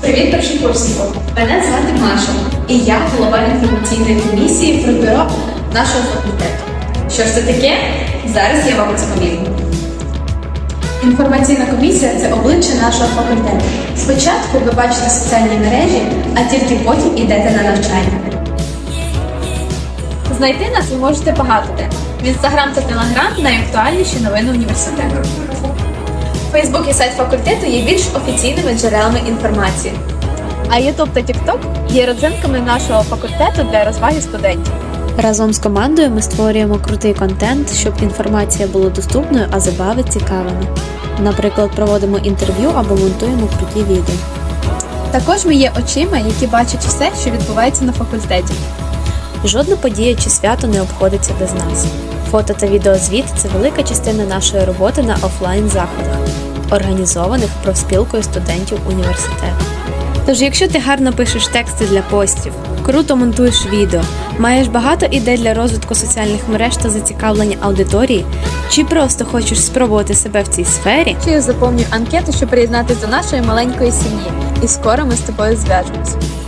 Привіт, першокурснику! Мене звати Маша, і я голова інформаційної комісії про бюро нашого факультету. Що ж це таке? Зараз я вам розповім. Інформаційна комісія це обличчя нашого факультету. Спочатку ви бачите соціальні мережі, а тільки потім йдете на навчання. Знайти нас ви можете багато де. В інстаграм та телеграм найактуальніші новини університету. Фейсбук і сайт факультету є більш офіційними джерелами інформації. А Ютуб та Тікток є родзинками нашого факультету для розваги студентів. Разом з командою ми створюємо крутий контент, щоб інформація була доступною, а забави цікавими. Наприклад, проводимо інтерв'ю або монтуємо круті відео. Також ми є очима, які бачать все, що відбувається на факультеті. Жодна подія чи свято не обходиться без нас. Фото та відеозвіт це велика частина нашої роботи на офлайн заходах, організованих профспілкою студентів університету. Тож, якщо ти гарно пишеш тексти для постів, круто монтуєш відео, маєш багато ідей для розвитку соціальних мереж та зацікавлення аудиторії, чи просто хочеш спробувати себе в цій сфері, Чи заповнюй анкету, щоб приєднатися до нашої маленької сім'ї. І скоро ми з тобою зв'яжемось.